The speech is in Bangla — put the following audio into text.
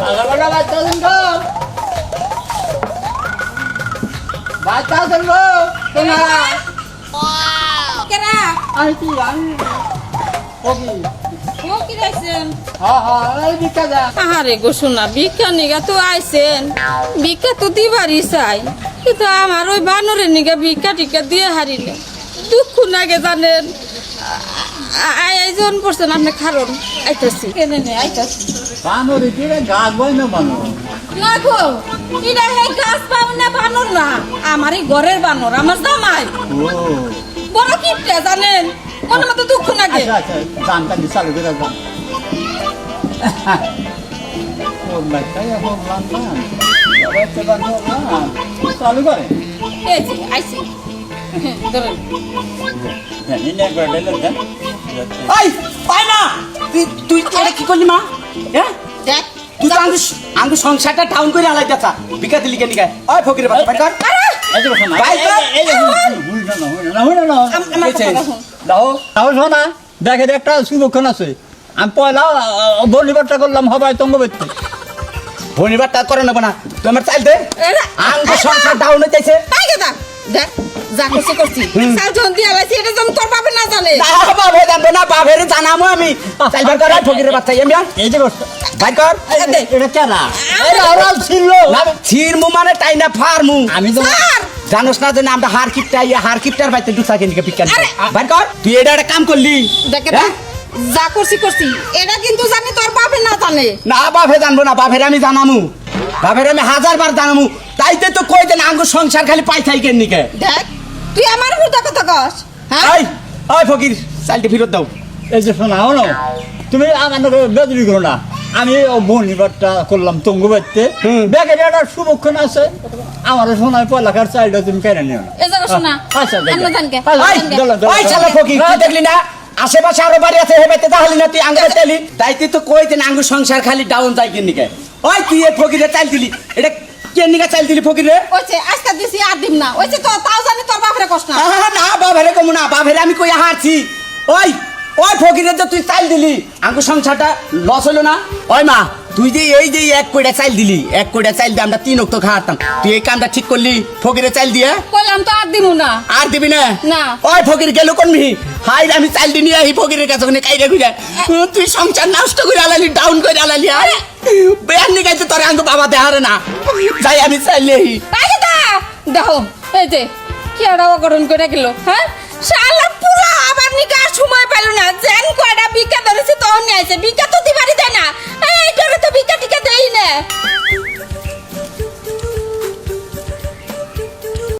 ভালো ভালো বাচ্চা আছেন গো বাচ্চা আছেন গো কেনা। কেরা আমি কি আমি কবি ও কি রাইছেন এই দিকটা যা। আহারে গো শোনা ভিক্ষা তো আইছেন। ভিক্ষা তো দিবারই চাই। কিন্তু আমার ওই বানরের নিগা ভিক্ষা টিকা দিয়ে হারিলে। দুঃখ নাগে জানেন। আয়োজন করছেন আপনি খারণ আইতাছি। কেনে নে আইতাছি। বানর এদিকে গাছ বই না বানর? না গো এটা এই গাছ পাও না বানর না আমার এই ঘরের বানর আমার জামাই। ও। বড় কিপটে জানেন? মনে মতো দুঃখ লাগে। আচ্ছা আচ্ছা জানটা বিশাল করে যান ওর বাচ্চাই এখন বাচ্চা বানর চালু করে। এই যে হ্যাঁ, তুই তুই এটা কি করলি মা হ্যাঁ দেখ তুই তো আঙ্গু আঙ্গু সংসারটা ডাউন করে আলাই যাচ্ছা বিকা দিলি কেন ওই ফকির বাচ্চা বাইর কর এই যে শোনা ভাই, ভাই, এই যে হুই না হুই না হুই না আম- আমার কথা রাখুন। দাও দাও শোনা দেখেন একটা সুরক্ষণ আছে আমি পয়লা বলিবারটা করলাম হবাই তঙ্গ ব্যক্তি ধন্যবাদ তা করে নেব না তুই আমার চাইল দে এরা- আঙ্গু সংসার ডাউন হয়ে যাইছে তাই কথা দেখ যা করছি। করছি। সাল যখন দিয়ে আলাইছি এটা যেন তোর বাপে না জানে। না বাবা জানব না বাপের জানামো আমি। চাইল বার কর ফকিরের বাচ্চা আমি আন। এই যে বাইর কর। এটা কেনা এই আওরাল ছিল না? ছির মু মানে টাই না। ফার মু আমি তো জানোস না যে আমরা হার কিপটা ইয়া হার কিপটার বাইতে দুসা কেন বিজ্ঞান আরে, বাইর কর। তুই এটা একটা কাম করলি। দেখে হ্যাঁ? যা করছি করছি। এটা কিন্তু জানি তোর বাপে না জানে। না বাপে জানব না বাপের আমি জানামু। বাপের আমি হাজার বার জানামু তাইতে তো কই দেন আঙ্গুর সংসার খালি পাই থাই কেন নিকে? দেখ তুই আমার হুদা কথা কস হ্যাঁ? এই ওই ফকির চালটি ফেরত দাও। এই যে শোনা হলো তুমি আমার বেদরি করো না। আমি বনিবারটা করলাম তঙ্গ ব্যক্তি হুম। ব্যাগের একটা সুরক্ষণ আছে। আমার শোনায় পয়লাকার চাইলে তুমি কেন নিও। না আচ্ছা আচ্ছা, ওই দলো, দলো, ওই দলো। শালা ফকির তুই দেখলি না? আশেপাশে আরও বাড়ি আছে হেবেতে তাহলে না তুই আঙ্গুর তেলি? তাইতে তো কই দেন আঙ্গুর সংসার খালি ডাউন যাই কেন নিকে? ওই তুই এ ফকিরে চাল দিলি? এটা কেন নিকে চাল দিলি ফকিরে? ওইছে আজকে দিছি আর দিম না। ওইছে তো তাও জানি তোর বাপরে কষ্ট না। হ্যাঁ না বাপরে কমু না। বাপরে আমি কই হারছি। ওই ওই ফকিরে যে তুই চাল দিলি আমাকে সংসারটা লস হলো না? ওই মা তুই যে এই যে এক কোটা চাল দিলি এক কোটা চাল দিয়ে আমরা তিন অক্ত খাওয়াতাম। তুই এই কামটা ঠিক করলি ফকিরে চাল দিয়ে? কইলাম তো আর দিব না। আর দিবি না? না। ওই ফকির গেল কোন মিহি? হাই আমি চাল দিনি এই ফকিরের কাছে ওখানে কাইরে ঘুরে। তুই সংসার নষ্ট করে আলালি ডাউন করে আলালি আরে। বেয়ার নিগাইতে তোর আঙ্গ বাবা দেহারে না। যাই আমি চাইলে দেখো এই যে কি আর অগরণ করে গেল হ্যাঁ? শালা পুরা আবার নিকা সময় পেল না। জেন কয়টা বিকা ধরেছে তখন নিয়ে আইছে। বিকা